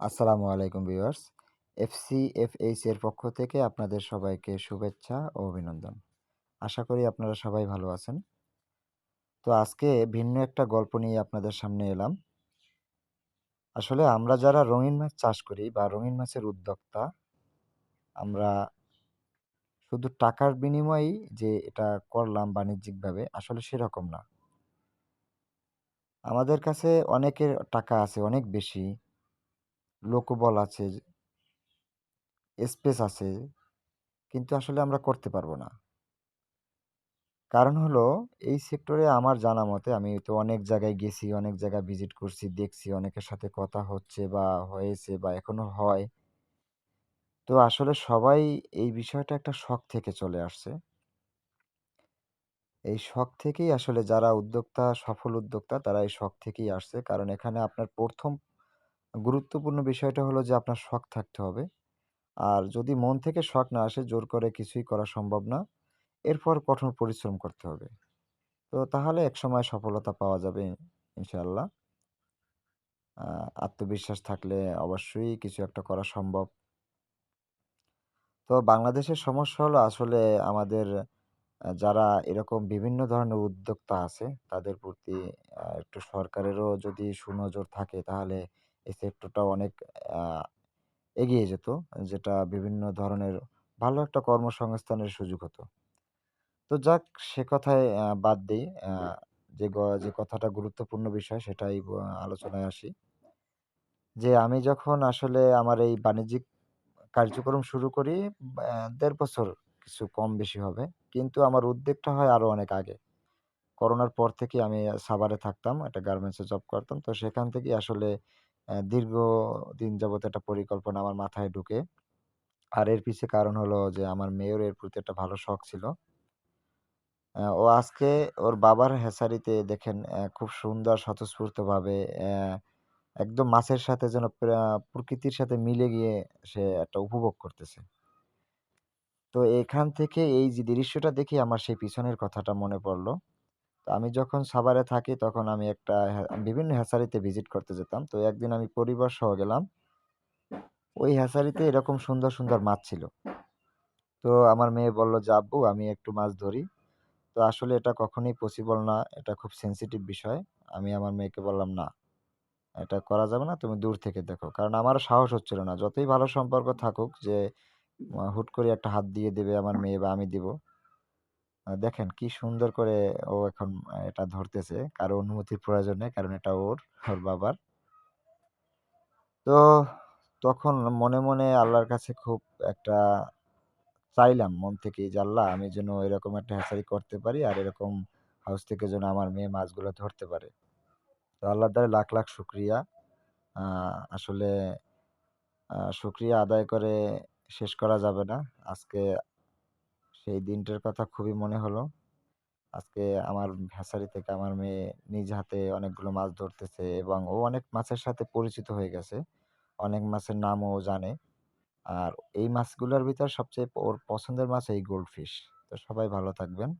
আসসালামু আলাইকুম ভিউয়ার্স। এফসিএফএইচ এর পক্ষ থেকে আপনাদের সবাইকে শুভেচ্ছা ও অভিনন্দন। আশা করি আপনারা সবাই ভালো আছেন। তো আজকে ভিন্ন একটা গল্প নিয়ে আপনাদের সামনে এলাম। আসলে আমরা যারা রঙিন মাছ চাষ করি বা রঙিন মাছের উদ্যোক্তা, আমরা শুধু টাকার বিনিময়েই যে এটা করলাম বাণিজ্যিকভাবে আসলে সেরকম না। আমাদের কাছে অনেকের টাকা আছে অনেক বেশি। লোকবল আছে, স্পেস আছে। কিন্তু আসলে আমরা করতে পারব না। কারণ হলো এই সেক্টরে আমার জানা মতে আমি তো অনেক জায়গায় গেছি, অনেক জায়গায় ভিজিট করছি, দেখছি অনেকের সাথে কথা হচ্ছে বা হয়েছে বা এখনও হয়। তো আসলে সবাই এই বিষয়টা একটা শখ থেকে চলে আসছে। এই শখ থেকেই আসলে যারা উদ্যোক্তা, সফল উদ্যোক্তা তারা এই শখ থেকেই আসছে। কারণ এখানে আপনার ১ম গুরুত্বপূর্ণ বিষয়টা হলো যে আপনার শখ থাকতে হবে। আর যদি মন থেকে শখ না আসে, জোর করে কিছুই করা সম্ভব না। এরপর কঠোর পরিশ্রম করতে হবে। তো তাহলে একসময় সফলতা পাওয়া যাবে ইনশাআল্লাহ। আ, আত্মবিশ্বাস থাকলে অবশ্যই কিছু একটা করা সম্ভব। তো বাংলাদেশের সমস্যা হলো আসলে আমাদের যারা এরকম বিভিন্ন ধরনের উদ্যোক্তা আছে, তাদের প্রতি একটু সরকারেরও যদি সুনজর থাকে, তাহলে এই সেক্টরটা অনেক এগিয়ে যেত। যেটা বিভিন্ন ধরনের ভালো একটা কর্মসংস্থানের সুযোগ হতো। তো যাক সে কথায় বাদ দিই যে যে কথাটা গুরুত্বপূর্ণ বিষয় সেটাই আলোচনায় আসি। যে আমি যখন আসলে আমার এই বাণিজ্যিক কার্যক্রম শুরু করি দেড় বছর কিছু কম বেশি হবে। কিন্তু আমার উদ্যোগটা হয় আরও অনেক আগে। করোনার পর থেকে আমি সাভারে থাকতাম। একটা গার্মেন্টসে জব করতাম। তো সেখান থেকেই আসলে দীর্ঘদিন যাবত একটা পরিকল্পনা আমার মাথায় ঢুকে। আর এর পিছে কারণ হলো যে, আমার মেয়েরও এর প্রতি একটা ভালো শখ ছিল। ও আজকে ওর বাবার হ্যাচারিতে দেখেন খুব সুন্দর, স্বতঃস্ফূর্তভাবে একদম মাছের সাথে যেন প্রা, প্রকৃতির সাথে মিলে গিয়ে সে একটা উপভোগ করতেছে। তো এখান থেকে এই যে দৃশ্যটা দেখে আমার সেই পিছনের কথাটা মনে পড়ল। তো আমি যখন সাভারে থাকি তখন আমি একটা বিভিন্ন হ্যাচারিতে ভিজিট করতে যেতাম। তো একদিন আমি পরিবার সহ গেলাম। ওই হ্যাচারিতে এরকম সুন্দর, সুন্দর মাছ ছিল। তো আমার মেয়ে বলল যে, "আব্বু আমি একটু মাছ ধরি।" তো আসলে এটা কখনোই পসিবল না। এটা খুব সেনসিটিভ বিষয়। আমি আমার মেয়েকে বললাম, "না, এটা করা যাবে না। তুমি দূর থেকে দেখো।" কারণ আমারও সাহস হচ্ছিল না। যতই ভালো সম্পর্ক থাকুক যে হুট করে একটা হাত দিয়ে দেবে আমার মেয়ে বা আমি দিব। দেখেন কি সুন্দর করে ও এখন এটা ধরতেছে। কারও অনুমতির প্রয়োজন নেই। কারণ এটা ওর, ওর বাবার। তো তখন মনে, মনে আল্লাহর কাছে খুব একটা চাইলাম মন থেকেই যে, "আল্লাহ আমি যেন এরকম একটা হ্যাচারি করতে পারি। আর এরকম হাউস থেকে যেন আমার মেয়ে মাছগুলো ধরতে পারে।" তো আল্লাহর দ্বারা লাখ, লাখ শুক্রিয়া আসলে শুক্রিয়া আদায় করে শেষ করা যাবে না। আজকে সেই দিনটার কথা খুবই মনে হলো। আজকে আমার ভ্যাসারি থেকে আমার মেয়ে নিজ হাতে অনেকগুলো মাছ ধরতেছে এবং ও অনেক মাছের সাথে পরিচিত হয়ে গেছে। অনেক মাছের নামও ও জানে। আর এই মাছগুলোর ভিতর সবচেয়ে ওর পছন্দের মাছ এই গোল্ডফিশ। তো সবাই ভালো থাকবেন।